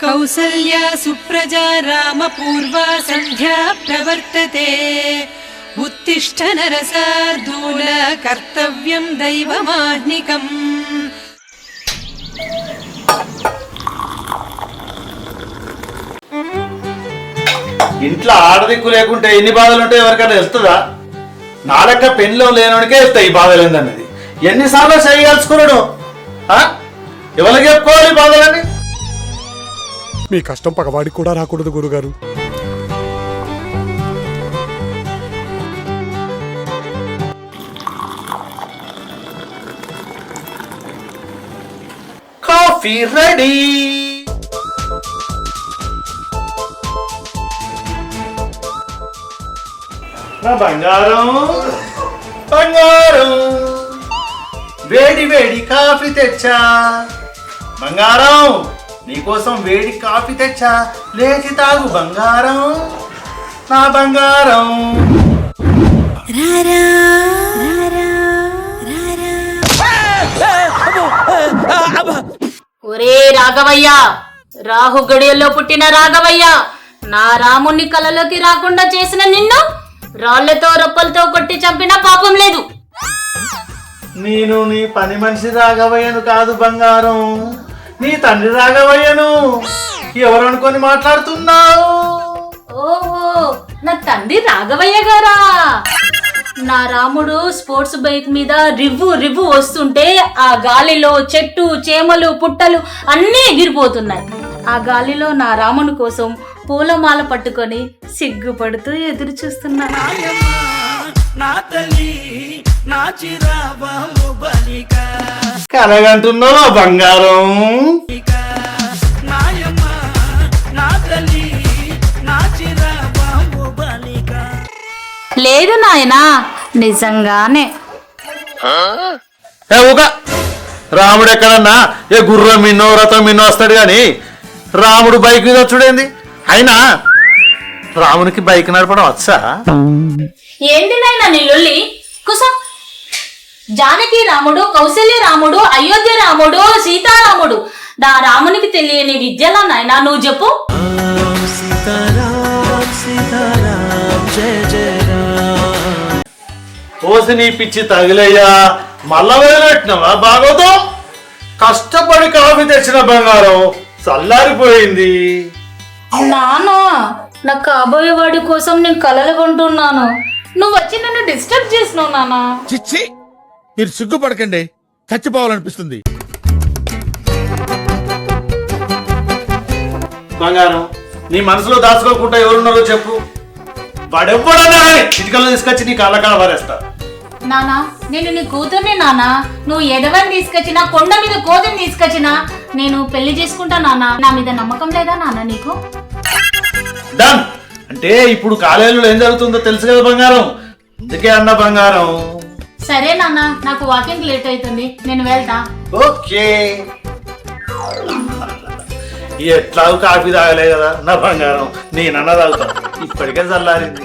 कौसल्या सुप्रजा रामपूर्वा सन्ध्या प्रवर्तते उत्तिष्ठ नरसार्दूल कर्तव्यं दैवमाह्निकम् ఇంట్లో ఆడదిక్కు లేకుంటే ఎన్ని బాధలు ఉంటాయి ఎవరికైనా వెళ్తుందా నా లెక్క పెళ్ళిలో లేనోడికే వెళ్తాయి ఈ బాధలు ఏందన్నది ఎన్నిసార్లు చేయగలుచుకున్నాడు ఎవరికి చెప్పుకోవాలి ఈ బాధలని మీ కష్టం పగవాడికి కూడా రాకూడదు గురుగారు. Coffee ready. నా బంగారం. బంగారం. వేడి వేడి కాఫీ తెచ్చా. బంగారం. నీకోసం వేడి కాఫీ తెచ్చా? లేచి తాగు బంగారం. నా బంగారం. ఒరే రాఘవయ్య రాహు గడియల్లో పుట్టిన రాఘవయ్య నా రాముణ్ణి కలలోకి రాకుండా చేసిన నిన్ను రాళ్ళతో రొప్పలతో కొట్టి చంపినా పాపం లేదు. నేను నీ పని మనిషి రాగవయ్యను కాదు బంగారం. నీ తండ్రి రాగవయ్యను ఎవరు అనుకొని మాట్లాడుతున్నావు? ఓహో నా తండ్రి రాఘవయ్య గారా? నా రాముడు స్పోర్ట్స్ బైక్ మీద రివ్వు రివ్వు వస్తుంటే ఆ గాలిలో చెట్టు చేమలు పుట్టలు అన్నీ ఎగిరిపోతున్నాయి. ఆ గాలిలో నా రాముని కోసం పూలమాల పట్టుకొని సిగ్గుపడుతూ ఎదురు చూస్తున్నాను కలగంటున్నావా బంగారం? లేదు నాయనా నిజంగానే. ఊక రాముడు ఎక్కడన్నా ఏ గుర్రం మిన్నో రథం మిన్నో వస్తాడు కానీ రాముడు బైక్ మీద వచ్చుడేంది? అయినా రామునికి బైక్ నడపడం వచ్చా? ఏంటి నాయనా నీ లొల్లి? కుసం. జానకి రాముడు కౌశల్య రాముడు అయోధ్య రాముడు సీతారాముడు. నా రామునికి తెలియని విద్యలా నాయనా నువ్వు చెప్పు. పోసి నీ పిచ్చి తగిలయ్యా. మళ్ళా వదిలిపెట్టినవా బాగోతో కష్టపడి కాఫీ తెచ్చిన బంగారం చల్లారిపోయింది. నాన్న నా కాబోయే వాడి కోసం నేను కలలు కొంటున్నాను. నువ్వు వచ్చి నన్ను డిస్టర్బ్ చేసినావు నాన్న చిచ్చి. మీరు సిగ్గుపడకండి చచ్చిపోవాలనిపిస్తుంది. బంగారం నీ మనసులో దాచుకోకుండా ఎవరున్నారో చెప్పు. వాడెవ్వడన్నా కానీ చిటికల్లో తీసుకొచ్చి నీ కళ్ళకాడ వారేస్తా. నానా నేను నీ కూతుర్ని నానా. నువ్వు ఎదవని తీసుకొచ్చినా కొండ మీద కోతిని తీసుకొచ్చినా నేను పెళ్ళి చేసుకుంటా నానా. నా మీద నమ్మకం లేదా నాన్న నీకు? డన్ అంటే ఇప్పుడు కాలేజీలో ఏం జరుగుతుందో తెలుసు కదా బంగారం. అందుకే అన్న బంగారం. సరే నాన్న నాకు వాకింగ్ లేట్ అవుతుంది నేను వెళ్తా. ఓకే. ఎట్లా కాఫీ తాగలే కదా నా బంగారం. నేనన్న తాగుతా. ఇప్పటికే చల్లారింది.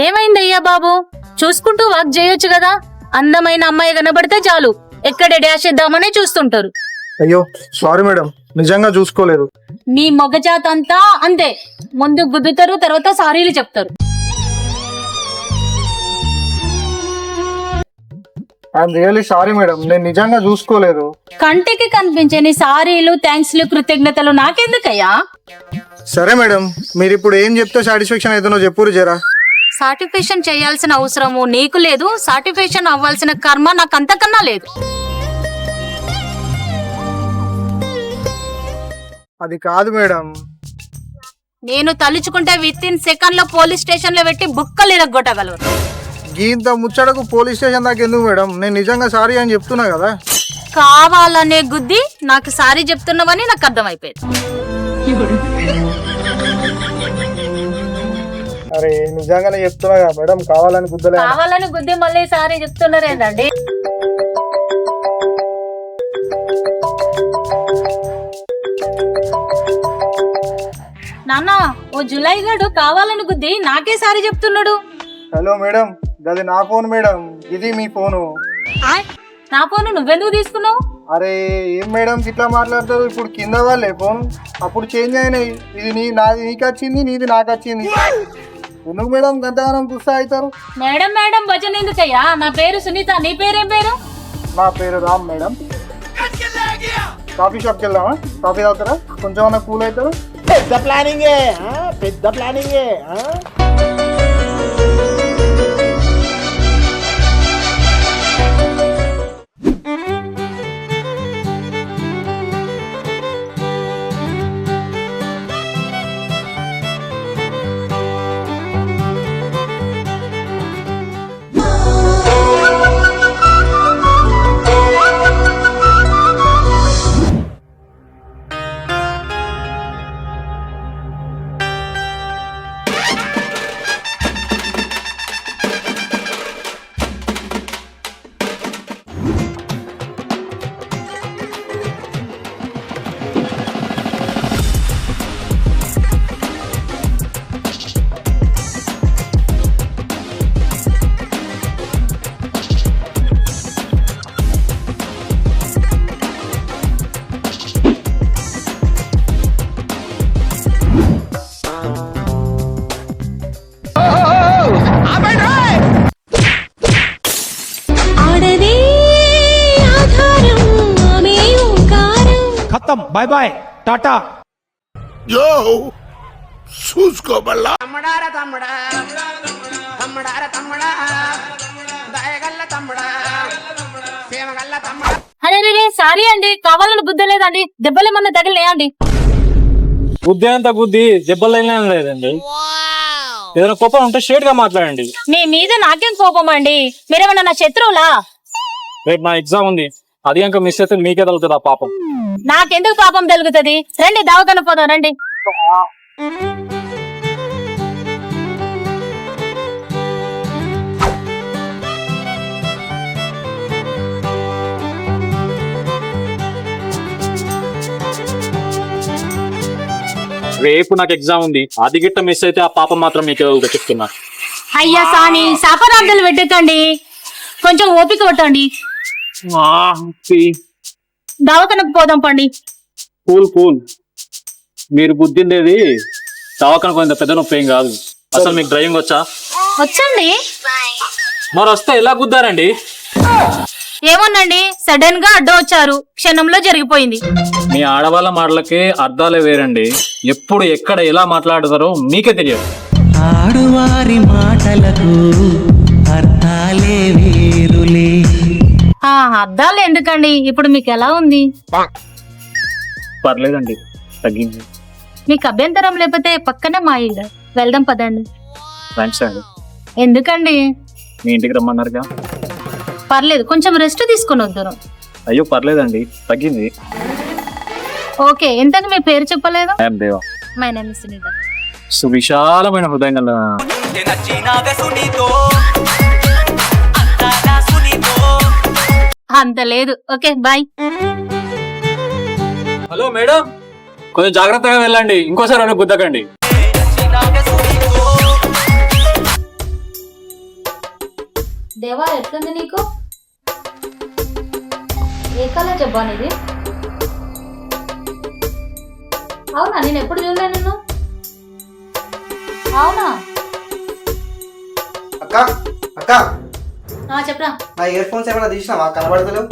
ఏమైందయ్యా బాబు? చూసుకుంటూ వాక్ చేయొచ్చు కదా? అందమైన అమ్మాయి కనబడితే చాలు. ఎక్కడ డాష్ ఇద్దామనే చూస్తుంటారు. అయ్యో సారీ మేడం నిజంగా చూసుకోలేదు. మీ మగజాత అంతా అంతే. ముందు గుద్దుతారు తర్వాత సారీలు చెప్తారు. ఐఎమ్ రియల్లీ సారీ మేడం నేను నిజంగా చూసుకోలేదు. కంటికి కనిపించని సారీలు థ్యాంక్స్లు కృతజ్ఞతలు నాకెందుకయ్యా? సరే మేడం మీరు ఇప్పుడు ఏం చెప్తే సాటిస్ఫాక్షన్ అవుతుందో చెప్పురు జరా. సాటిఫికేషన్ చేయాల్సిన అవసరము నీకు లేదు. సాటిఫికేషన్ అవ్వాల్సిన కర్మ నాకు అంతకన్నా లేదు. అది కాదు మేడం నేను తలుచుకుంటే విత్ ఇన్ సెకండ్లో పోలీస్ స్టేషన్లో పెట్టి బుక్కలు ఇరగొట్టగలరు ఇంత ముచ్చటకు పోలీస్ స్టేషన్ దాకా ఎందుకు మేడం? నేను నిజంగా సారీ అని చెప్తున్నా కదా. కావాలనే గుద్ది నాకు సారీ చెప్తున్నావని నాకు అర్థమైపోయింది. అరే నిజంగానే చెప్తున్నా కదా మేడం కావాలని గుద్దలే కావాలని గుద్ది మళ్ళీ సారీ చెప్తున్నారేందండి నాన్న ఓ జులై గడు కావాలని గుద్ది నాకే సారీ చెప్తున్నాడు. హలో మేడం అది నా ఫోన్ మేడం. ఇది మీ ఫోను. నా ఫోన్ నువ్వెందుకు తీసుకున్నావు? అరే ఏం మేడం ఇట్లా మాట్లాడతారు? ఇప్పుడు కింద వాళ్ళే ఫోన్. అప్పుడు చేంజ్ అయినాయి. ఇది నీ నాది నీకు వచ్చింది నీది నాకు వచ్చింది ఎందుకు మేడం గంతగానం గుస్సా అవుతారు? మేడం మేడం భజన ఎందుకయ్యా? నా పేరు సునీత. నీ పేరేం పేరు? నా పేరు రామ్ మేడం. కాఫీ షాప్కి వెళ్దామా? కాఫీ తాగుతారా? కొంచెం అన్న కూల్ అవుతారు? పెద్ద ప్లానింగే? పెద్ద ప్లానింగే ఖతం బాయ్ బాయ్ టాటా యో చూసుకోబల్లా అరే రే సారీ అండి. కావాలని గుద్దలేదండి దెబ్బలేమన్నా తగిలినాయండి బుద్ధి అంతా బుద్ధి దెబ్బలైనా లేదండి. ఏదైనా కోపం ఉంటే స్ట్రేట్గా మాట్లాడండి. మీ మీద నాకేం కోపం అండి? మీరేమన్నా నా శత్రువులా? రేపు నా ఎగ్జామ్ ఉంది. అది ఇంకా మిస్ అయితే మీకే తగులుతుంది ఆ పాపం. నాకెందుకు పాపం తెలుగుతుంది రండి దావకాన పోదాం రండి. రేపు నాకు ఎగ్జామ్ ఉంది. అది గిట్ట మిస్ అయితే ఆ పాపం మాత్రం మీకే తగులుతుంది చెప్తున్నా. అయ్యా సాని శాపరార్థాలు పెట్టకండి. కొంచెం ఓపిక పట్టండి. దవాఖానకు పోదాం పండి. Cool cool. మీరు బుద్ధి ఉండేది దవాఖాన కొంత పెద్ద నొప్పి ఏం కాదు. అసలు మీకు డ్రైవింగ్ వచ్చా? వచ్చండి. మరి వస్తే ఎలా గుద్దారండి? ఏమోనండి సడన్గా అడ్డం వచ్చారు. క్షణంలో జరిగిపోయింది. మీ ఆడవాళ్ళ మాటలకి అర్థాలే వేరండి. ఎప్పుడు ఎక్కడ ఎలా మాట్లాడతారో మీకే తెలియదు. ఆడువారి మాటలకు అర్థాలే ఆ అద్దాలు ఎందుకండి? ఇప్పుడు మీకు ఎలా ఉంది? పర్లేదండి తగ్గింది మీకు అభ్యంతరం లేకపోతే పక్కనే మా ఇల్లు. వెళ్దాం పదండి. థ్యాంక్స్ అండి. ఎందుకండి? మీ ఇంటికి రమ్మన్నారుగా? పర్లేదు కొంచెం రెస్ట్ తీసుకుని వద్దురు అయ్యో పర్లేదండి తగ్గింది. ఓకే ఎంతకు మీ పేరు చెప్పలేదు? I'm Deva. My name is Sunitha. సువిశాలమైన హృదయం గల అంత లేదు. Okay bye. Hello madam. కొంచెం జాగ్రత్తగా వెళ్ళండి. ఇంకోసారి అలా గుద్దకండి. దేవా ఎట్లుంది నీకు? ఏ కలర్ చెప్పా ఇది అవునా? నేను ఎప్పుడు చూడలే నిన్ను. అవునా? అక్క అక్క. చెప్పరా. నా ఇయర్ ఫోన్స్ ఏమైనా తీసినావా? కనబడతలేవు.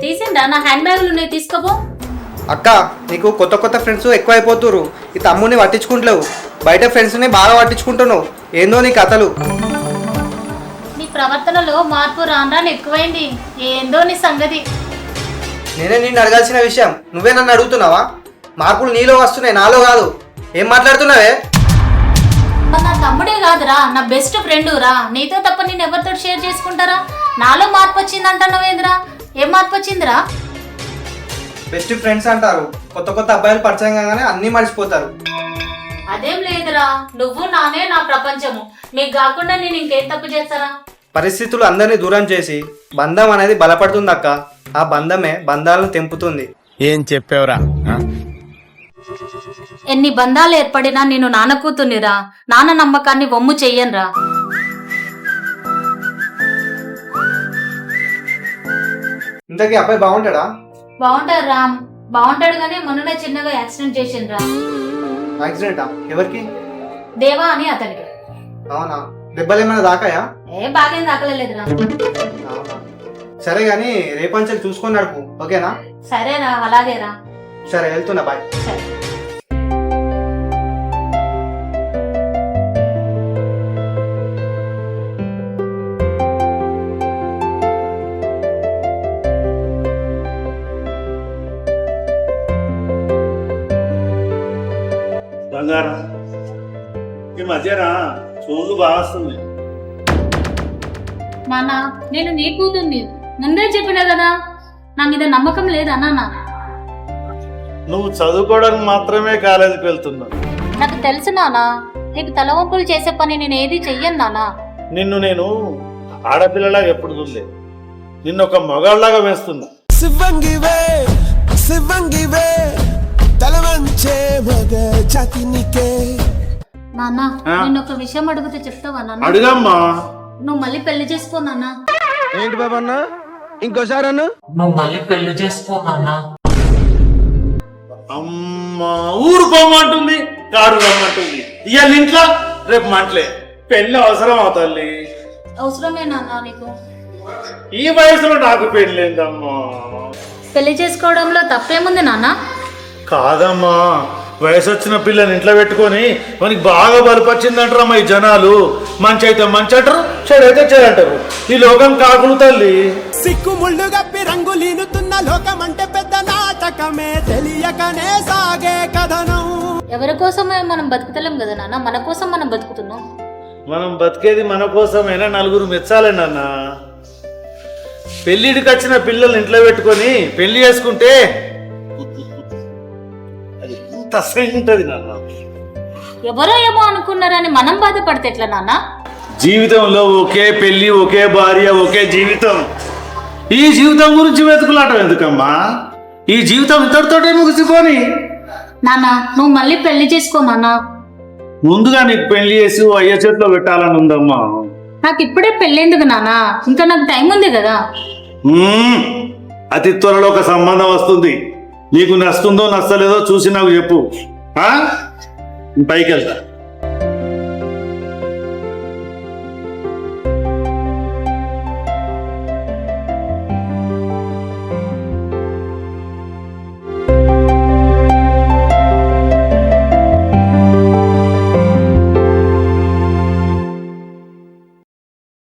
తీసిందా? నా హ్యాండ్ బ్యాగులు ఉన్నాయి తీసుకోపో. అక్క నీకు కొత్త కొత్త ఫ్రెండ్స్ ఎక్కువ అయిపోతురు ఈ తమ్ముని పట్టించుకుంటలేవు. బయట ఫ్రెండ్స్ని బాగా పట్టించుకుంటున్నావు. ఏందో నీ కథలు. నీ ప్రవర్తనలో మార్పు రాను రాను ఎక్కువైంది. ఏందో నీ సంగతి. నేనే నిన్ను అడగాల్సిన విషయం. నువ్వే నన్ను అడుగుతున్నావా? మార్పులు నీలో వస్తున్నాయి నాలో కాదు. ఏం మాట్లాడుతున్నావే? మరి నా తమ్ముడే కాదురా నా బెస్ట్ ఫ్రెండ్ రా. నీతో తప్ప నేను ఎవరితో షేర్ చేసుకుంటారా? నాలో మార్పు వచ్చింది అంటున్నావేంద్రా ఏం మార్పు వచ్చిందిరా? బెస్ట్ ఫ్రెండ్స్ అంటారు. కొత్త కొత్త అబ్బాయిలు పరిచయం కాగానే అన్ని మర్చిపోతారు. అదేం లేదురా. నువ్వు నానే నా ప్రపంచము. మీకు కాకుండా నేను ఇంకేం తప్పు చేస్తారా పరిస్థితులు అందరినీ దూరం చేసి బంధం అనేది బలపడుతుంది అక్క ఆ బంధమే బంధాలను తెంపుతుంది. ఏం చెప్పావురా? ఎన్ని బంధాలు ఏర్పడినా నేను నాన్న కూతుర్నిరా. నాన్న నమ్మకాన్ని వమ్ము చెయ్యనురా. ఇంతకీ అబ్బాయి బాగుంటాడా? బాగుంటాడు రామ్ బాగుంటాడు కానీ మొన్ననే చిన్నగా యాక్సిడెంట్ చేసిండ్రా. యాక్సిడెంటా? ఎవరికి? దేవా అని అతనికి. అవునా? దెబ్బలు ఏమైనా దాకాయా? ఏ బాగేం దాకలేదురా. అవునా. సరే గాని రేపంచలు చూసుకొని నడుపు ఓకేనా? సరేరా అలాగేరా. సరే వెళ్తున్నా బాయ్. సరే. బంగారం ఈ మధ్యన చూపు బాగా వస్తుంది నాన్న నేను నీ కూతుర్ని. ముందే చెప్పినా కదా నా మీద నమ్మకం లేదా నాన్న? నువ్వు చదువుకోవడానికి మాత్రమే కాలేజీకి వెళ్తున్నావు. నాకు తెలుసు నాన్న నీకు తలవంపులు చేసే పని నేను ఏది చెయ్యను నాన్న. నిన్ను నేను ఆడపిల్లలాగా ఎప్పుడు చూడలేదు. నిన్ను ఒక మగాళ్ళలాగా వేస్తున్నా. శివంగివే శివంగివే. తలవంచే మగ జాతినికే. నాన్న ఆ? నేను ఒక విషయం అడిగితే చెప్తావా నాన్న? అడుగమ్మా. నువ్వు మళ్ళీ పెళ్ళి చేసుకో నాన్న. ఏంటి బాబా అన్న? ఇంకోసారి అన్న? అమ్మా ఊరు పోమంటుంది కారు రమ్మంటుంది. ఇవాళ ఇంట్లో? రేపు మంటలే. పెళ్ళి అవసరం అవుతుంది అవసరమే నాన్న నీకు. ఈ వయసులో నాకు పెళ్ళిందమ్మా పెళ్ళి చేసుకోవడంలో తప్పేముంది నాన్న? కాదమ్మా వయసు వచ్చిన పిల్లని ఇంట్లో పెట్టుకొని మనకి బాగా బలపరిచిందంటారమ్మా ఈ జనాలు. మంచి అయితే మంచి అంటారు చెడు అయితే చెడు అంటారు. ఈ లోకం కాకులు తల్లి. సిక్కు ముళ్ళు గప్పి రంగులీనుతున్న లోకమంటే పెద్ద నాటకమే తెలియకనే సాగే కథనం. ఎవరి కోసమే మనం బతుకుతలేం కదా నాన్న? మన కోసం మనం బతుకుతున్నాం. మనం బతికేది మన కోసమైనా నలుగురు మెచ్చాలండి అన్న పెళ్ళిడికి వచ్చిన పిల్లల్ని ఇంట్లో పెట్టుకొని పెళ్ళి చేసుకుంటే ఉంటది నాన్న. ఎవరో ఏమో అనుకున్నారని మనం బాధపడితే ఎట్లా నాన్న? జీవితంలో ఒకే పెళ్ళి ఒకే భార్య ఒకే జీవితం. ఈ జీవితం గురించి వెతుకులాటం ఎందుకమ్మా? ఈ జీవితం ఇంతటితోటే ముగిసిపోని. నాన్న నువ్వు మళ్ళీ పెళ్ళి చేసుకో నాన్న. ముందుగా నీకు పెళ్ళి చేసి అయ్య చేతిలో పెట్టాలని ఉందమ్మా. నాకు ఇప్పుడే పెళ్ళేందుకు నాన్న? ఇంకా నాకు టైం ఉంది కదా. అతి త్వరలో ఒక సంబంధం వస్తుంది. నీకు నస్తుందో నచ్చలేదో చూసి నాకు చెప్పు. పైకి వెళ్తా